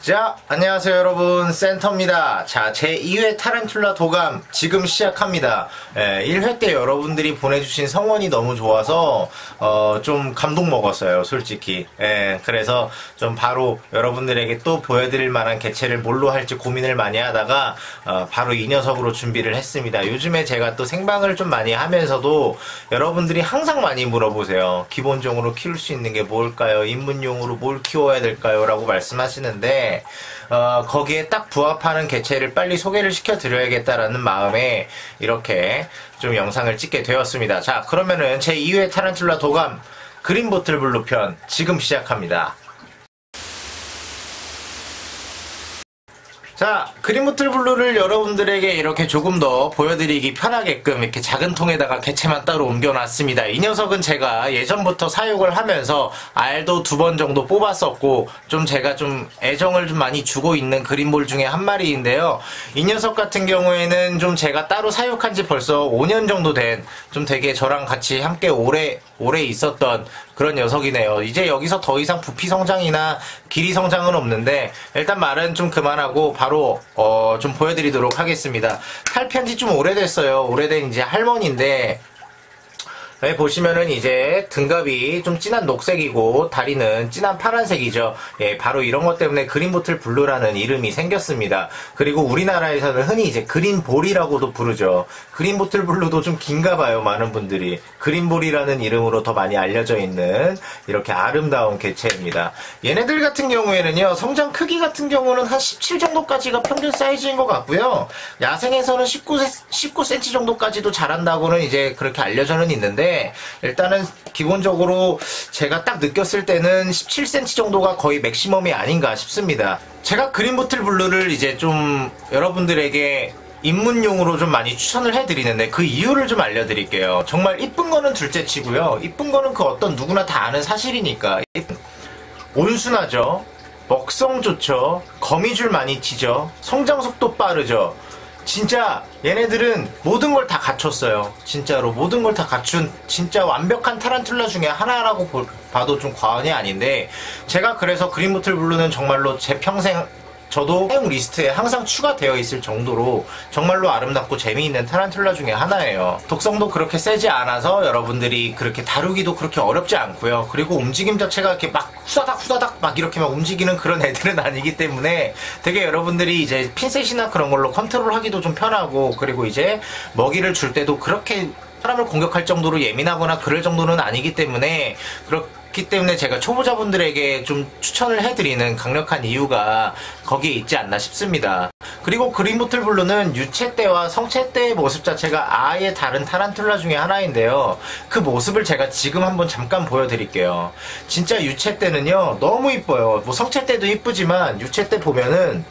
자, 안녕하세요 여러분. 센터입니다. 자, 제 2회 타란툴라 도감 지금 시작합니다. 예, 1회 때 여러분들이 보내주신 성원이 너무 좋아서, 어, 좀 감동 먹었어요, 솔직히. 예, 그래서 좀 바로 여러분들에게 또 보여드릴 만한 개체를 뭘로 할지 고민을 많이 하다가, 어, 바로 이 녀석으로 준비를 했습니다. 요즘에 제가 또 생방을 좀 많이 하면서도 여러분들이 항상 많이 물어보세요. 기본적으로 키울 수 있는 게 뭘까요? 입문용으로 뭘 키워야 될까요? 라고 말씀하시는데, 어, 거기에 딱 부합하는 개체를 빨리 소개를 시켜드려야겠다라는 마음에 이렇게 좀 영상을 찍게 되었습니다. 자, 그러면은 제 2회 타란툴라 도감 그린보틀 블루 편 지금 시작합니다. 자, 그린보틀 블루를 여러분들에게 이렇게 조금 더 보여드리기 편하게끔 이렇게 작은 통에다가 개체만 따로 옮겨놨습니다. 이 녀석은 제가 예전부터 사육을 하면서 알도 두 번 정도 뽑았었고 좀 제가 좀 애정을 좀 많이 주고 있는 그린볼 중에 한 마리인데요. 이 녀석 같은 경우에는 좀 제가 따로 사육한 지 벌써 5년 정도 된 좀 되게 저랑 같이 함께 오래 오래 있었던 그런 녀석이네요. 이제 여기서 더 이상 부피 성장이나 길이 성장은 없는데 일단 말은 좀 그만하고 바로 어, 좀 보여드리도록 하겠습니다. 탈피한 지 좀 오래됐어요. 오래된 이제 할머니인데 여기 보시면은 이제 등갑이 좀 진한 녹색이고 다리는 진한 파란색이죠. 예, 바로 이런 것 때문에 그린보틀 블루라는 이름이 생겼습니다. 그리고 우리나라에서는 흔히 이제 그린볼이라고도 부르죠. 그린보틀 블루도 좀 긴가 봐요, 많은 분들이. 그린볼이라는 이름으로 더 많이 알려져 있는 이렇게 아름다운 개체입니다. 얘네들 같은 경우에는요, 성장 크기 같은 경우는 한 17 정도까지가 평균 사이즈인 것 같고요. 야생에서는 19, 19cm 정도까지도 자란다고는 이제 그렇게 알려져는 있는데 일단은 기본적으로 제가 딱 느꼈을 때는 17cm 정도가 거의 맥시멈이 아닌가 싶습니다. 제가 그린보틀 블루를 이제 좀 여러분들에게 입문용으로 좀 많이 추천을 해드리는데 그 이유를 좀 알려드릴게요. 정말 이쁜 거는 둘째 치고요. 이쁜 거는 그 어떤 누구나 다 아는 사실이니까. 온순하죠. 먹성 좋죠. 거미줄 많이 치죠. 성장 속도 빠르죠. 진짜 얘네들은 모든 걸 다 갖췄어요. 진짜로 모든 걸 다 갖춘 진짜 완벽한 타란툴라 중에 하나라고 볼, 봐도 좀 과언이 아닌데 제가 그래서 그린보틀 블루는 정말로 제 평생 저도 사용 리스트에 항상 추가되어 있을 정도로 정말로 아름답고 재미있는 타란툴라 중에 하나예요. 독성도 그렇게 세지 않아서 여러분들이 그렇게 다루기도 그렇게 어렵지 않고요. 그리고 움직임 자체가 이렇게 막 후다닥 후다닥 막 이렇게 막 움직이는 그런 애들은 아니기 때문에 되게 여러분들이 이제 핀셋이나 그런 걸로 컨트롤 하기도 좀 편하고 그리고 이제 먹이를 줄 때도 그렇게 사람을 공격할 정도로 예민하거나 그럴 정도는 아니기 때문에 그렇 기 때문에 제가 초보자분들에게 좀 추천을 해드리는 강력한 이유가 거기에 있지 않나 싶습니다. 그리고 그린보틀 블루는 유체 때와 성체 때의 모습 자체가 아예 다른 타란툴라 중에 하나인데요. 그 모습을 제가 지금 한번 잠깐 보여드릴게요. 진짜 유체 때는요 너무 이뻐요. 뭐 성체 때도 이쁘지만 유체 때 보면은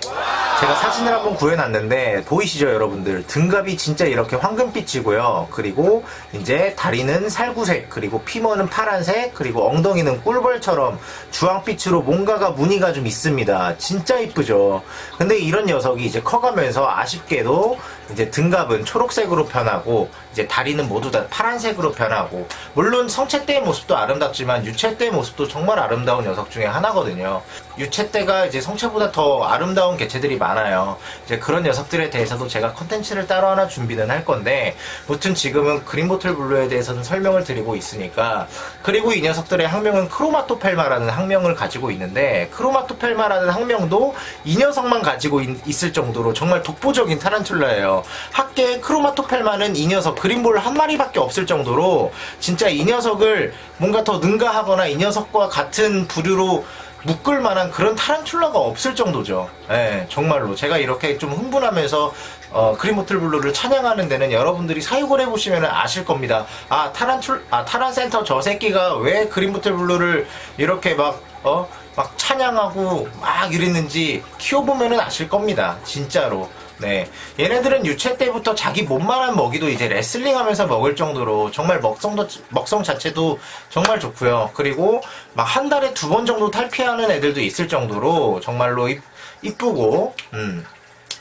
제가 사진을 한번 구해놨는데 보이시죠 여러분들? 등갑이 진짜 이렇게 황금빛이고요. 그리고 이제 다리는 살구색 그리고 피머는 파란색 그리고 엉덩이는 꿀벌처럼 주황빛으로 뭔가가 무늬가 좀 있습니다. 진짜 이쁘죠? 근데 이런 녀석이 이제 커가면서 아쉽게도 이제 등갑은 초록색으로 변하고 이제 다리는 모두 다 파란색으로 변하고 물론 성체 때의 모습도 아름답지만 유체 때의 모습도 정말 아름다운 녀석 중에 하나거든요 유체 때가 이제 성체보다 더 아름다운 개체들이 많아요. 이제 그런 녀석들에 대해서도 제가 컨텐츠를 따로 하나 준비는 할 건데, 무튼 지금은 그린보틀 블루에 대해서는 설명을 드리고 있으니까, 그리고 이 녀석들의 학명은 크로마토펠마라는 학명을 가지고 있는데, 크로마토펠마라는 학명도 이 녀석만 가지고 있, 을 정도로 정말 독보적인 타란툴라예요. 학계에 크로마토펠마는 이 녀석, 그린볼 한 마리밖에 없을 정도로, 진짜 이 녀석을 뭔가 더 능가하거나 이 녀석과 같은 부류로 묶을 만한 그런 타란툴라가 없을 정도죠. 예, 정말로. 제가 이렇게 좀 흥분하면서, 어, 그린모틀 블루를 찬양하는 데는 여러분들이 사육을 해보시면 아실 겁니다. 아, 타란툴, 아, 타란센터 저 새끼가 왜 그린모틀 블루를 이렇게 막, 어, 막 찬양하고 막 이랬는지 키워보면은 아실 겁니다. 진짜로. 네. 얘네들은 유체 때부터 자기 몸만한 먹이도 이제 레슬링 하면서 먹을 정도로 정말 먹성도, 먹성 자체도 정말 좋고요. 그리고 막 한 달에 두 번 정도 탈피하는 애들도 있을 정도로 정말로 이, 이쁘고, 음.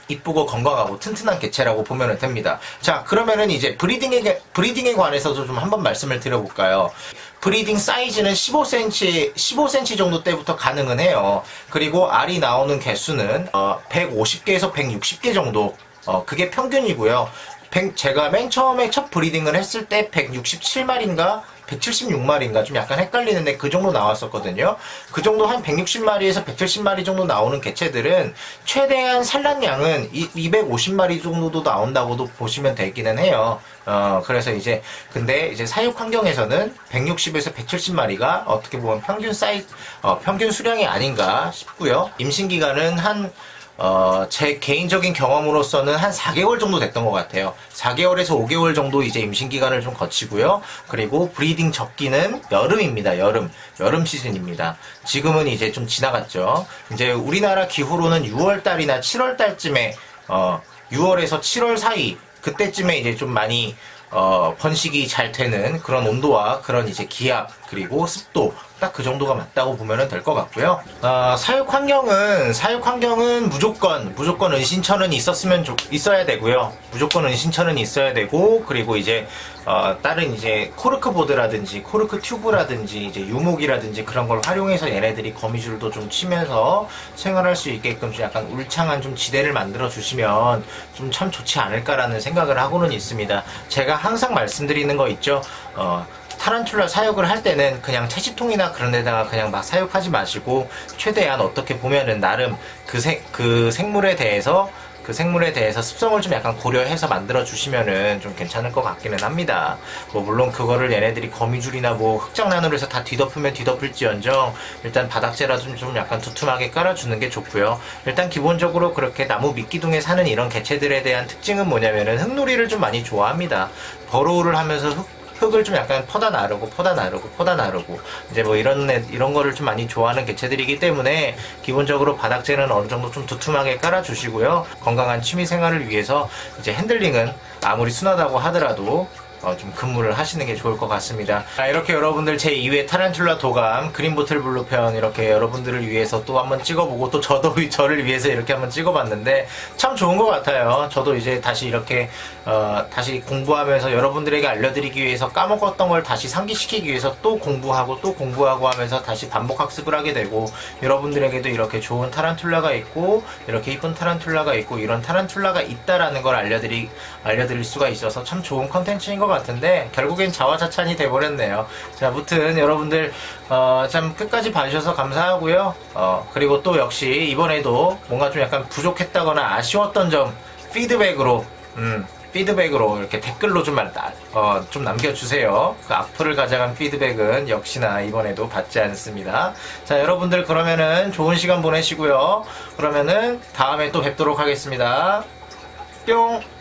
이쁘고 건강하고 튼튼한 개체라고 보면 됩니다. 자, 그러면은 이제 브리딩에, 브리딩에 관해서도 좀 한번 말씀을 드려볼까요? 브리딩 사이즈는 15cm, 15cm 정도 때부터 가능은 해요. 그리고 알이 나오는 개수는, 어, 150개에서 160개 정도, 어, 그게 평균이고요. 제가 맨 처음에 첫 브리딩을 했을 때 167마리인가 176마리인가 좀 약간 헷갈리는데 그 정도 나왔었거든요. 그 정도 한 160마리에서 170마리 정도 나오는 개체들은 최대한 산란량은 250마리 정도도 나온다고도 보시면 되기는 해요. 어, 그래서 이제, 근데 이제 사육 환경에서는 160에서 170마리가 어떻게 보면 평균 사이, 어, 평균 수량이 아닌가 싶고요. 임신 기간은 한 어, 제 개인적인 경험으로서는 한 4개월 정도 됐던 것 같아요. 4개월에서 5개월 정도 이제 임신 기간을 좀 거치고요. 그리고 브리딩 적기는 여름입니다. 여름. 여름 시즌입니다. 지금은 이제 좀 지나갔죠. 이제 우리나라 기후로는 6월 달이나 7월 달쯤에 어, 6월에서 7월 사이 그때쯤에 이제 좀 많이 어, 번식이 잘 되는 그런 온도와 그런 이제 기압 그리고 습도 딱 그 정도가 맞다고 보면 될 것 같고요. 어, 사육 환경은 사육 환경은 무조건 무조건 은신처는 있었으면 좋, 있어야 되고요. 무조건 은신처는 있어야 되고 그리고 이제 어, 다른 이제 코르크 보드라든지 코르크 튜브라든지 이제 유목이라든지 그런 걸 활용해서 얘네들이 거미줄도 좀 치면서 생활할 수 있게끔 좀 약간 울창한 좀 지대를 만들어 주시면 좀 참 좋지 않을까라는 생각을 하고는 있습니다. 제가 항상 말씀드리는 거 있죠. 어, 타란툴라 사육을 할 때는 그냥 채집통이나 그런 데다가 그냥 막 사육하지 마시고 최대한 어떻게 보면은 나름 그, 생, 그 생물에 대해서 그 생물에 대해서 습성을 좀 약간 고려해서 만들어 주시면은 좀 괜찮을 것 같기는 합니다. 뭐 물론 그거를 얘네들이 거미줄이나 뭐 흑장난으로 해서 다 뒤덮으면 뒤덮을지언정 일단 바닥재라도 좀 약간 두툼하게 깔아주는 게 좋고요. 일단 기본적으로 그렇게 나무 미끼둥에 사는 이런 개체들에 대한 특징은 뭐냐면은 흙놀이를 좀 많이 좋아합니다. 버로우를 하면서 흙 흙을 좀 약간 퍼다 나르고 퍼다 나르고 퍼다 나르고 이제 뭐 이런 애, 이런 거를 좀 많이 좋아하는 개체들이기 때문에 기본적으로 바닥재는 어느 정도 좀 두툼하게 깔아 주시고요 건강한 취미 생활을 위해서 이제 핸들링은 아무리 순하다고 하더라도 어, 좀 근무를 하시는 게 좋을 것 같습니다. 자, 이렇게 여러분들 제 2회 타란툴라 도감 그린보틀 블루 편 이렇게 여러분들을 위해서 또 한번 찍어보고 또 저도 저를 위해서 이렇게 한번 찍어봤는데 참 좋은 것 같아요. 저도 이제 다시 이렇게 어, 다시 공부하면서 여러분들에게 알려드리기 위해서 까먹었던 걸 다시 상기시키기 위해서 또 공부하고 또 공부하고 하면서 다시 반복 학습을 하게 되고 여러분들에게도 이렇게 좋은 타란툴라가 있고 이렇게 이쁜 타란툴라가 있고 이런 타란툴라가 있다라는 걸 알려드리 알려드릴 수가 있어서 참 좋은 컨텐츠인 것 같은데 결국엔 자화자찬이 돼버렸네요. 자, 아무튼 여러분들 어, 참 끝까지 봐주셔서 감사하고요. 어, 그리고 또 역시 이번에도 뭔가 좀 약간 부족했다거나 아쉬웠던 점 피드백으로 음, 피드백으로 이렇게 댓글로 좀, 어, 좀 남겨주세요. 그 악플을 가져간 피드백은 역시나 이번에도 받지 않습니다. 자, 여러분들 그러면은 좋은 시간 보내시고요. 그러면은 다음에 또 뵙도록 하겠습니다. 뿅!